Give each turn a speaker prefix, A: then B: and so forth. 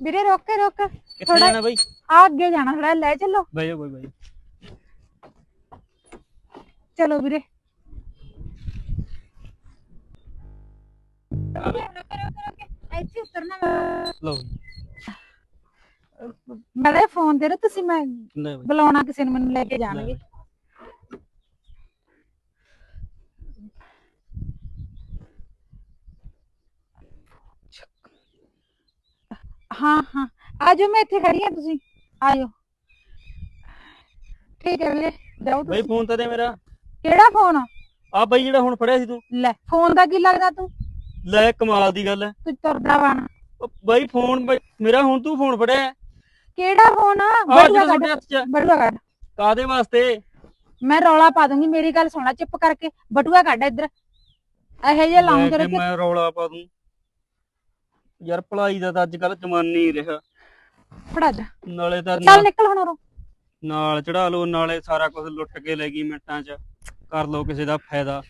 A: ਵੀਰੇ ਰੋਕ ਕੇ ਰੋਕ
B: ਕਿੱਥੇ ਜਾਣਾ ਬਾਈ?
A: ਆ ਅੱਗੇ ਜਾਣਾ ਥੋੜਾ ਲੈ ਚੱਲੋ।
B: ਬਈ ਕੋਈ ਬਾਈ।
A: ਚਲੋ ਵੀਰੇ। ਇੱਥੇ ਉਤਰਨਾ
B: ਲਓ।
A: ਮੈਂ ਤਾਂ ਫੋਨ ਦੇ ਰਿਹਾ ਤੁਸੀਂ ਮੈਂ
B: ਬਾਈ?
A: ਬੁਲਾਉਣਾ ਕਿਸੇ ਨੂੰ ਮੈਨੂੰ ਲੈ ਕੇ ਜਾਣਗੇ। ਹਾਂ ਹਾਂ। ਆਜੋ ਮੈਂ ਇੱਥੇ ਖੜੀ ਹਾਂ ਤੁਸੀਂ। ਆਜੋ। ਠੀਕ ਹੈ ਵੀਰੇ ਜਾਓ
B: ਬਾਈ
A: ਤੁਸੀਂ।
B: ਫੋਨ ਤਾਂ ਦੇ ਮੇਰਾ।
A: ਕਿਹੜਾ ਫੋਨ?
B: ਆ ਬਾਈ ਜਿਹੜਾ ਹੁਣ ਫੜਿਆ ਸੀ ਤੂੰ।
A: ਲੈ ਫੋਨ ਦਾ ਕੀ ਲੱਗਦਾ ਤੂੰ?
B: ਲੈ ਕਮਾਲ ਦੀ ਗੱਲ ਹੈ।
A: ਤੂੰ ਤੁਰਦਾ ਬਣ
B: ਉਹ ਬਾਈ ਫੋਨ ਬਾਈ ਮੇਰਾ ਹੁਣ ਤੂੰ ਫੋਨ ਫੜਿਆ ਹੈ।
A: ਕਿਹੜਾ ਫੋਨ? ਆ
B: ਆਹ
A: ਬੜੂਆ
B: ਜਿਹੜਾ
A: ਕੱਢ।
B: ਤੁਹਾਡੇ ਹੱਥ 'ਚ ਹੈ।
A: ਬੜੂਆ ਕੱਢ।
B: ਕਾਦੇ ਵਾਸਤੇ?
A: ਮੈਂ ਰੌਲਾ ਪਾ ਦੂੰਗੀ ਮੇਰੀ ਗੱਲ ਸੁਣਾ। ਚੁੱਪ ਕਰਕੇ। ਬਟੂਆ ਕੱਢ ਇੱਧਰ। ਇਹੋ ਜਿਹੇ ਲਾਉਂ
B: ਲੈ
A: ਕੇ
B: ਮੈਂ ਰੌਲਾ ਪਾ ਦੂੰ। ਯਾਰ ਭਲਾਈ ਦਾ ਤਾਂ ਅੱਜ ਕੱਲ ਜ਼ਮਾਨਾ ਹੀ ਰਿਹਾ।
A: ਫੜਾ ਜਾ।
B: ਨਾਲੇ ਤਾਂ
A: ਚੱਲ ਨਿਕਲ ਹੁਣ ਉਰੋਂ।
B: ਨਾਲ ਚੜਾ ਲਓ ਨਾਲੇ ਸਾਰਾ ਕੁਝ ਲੁੱਟ ਕੇ ਲੈ ਗਈ ਮਿੰਟਾਂ 'ਚ। ਕਰ ਲਓ ਕਿਸੇ ਦਾ ਫਾਇਦਾ।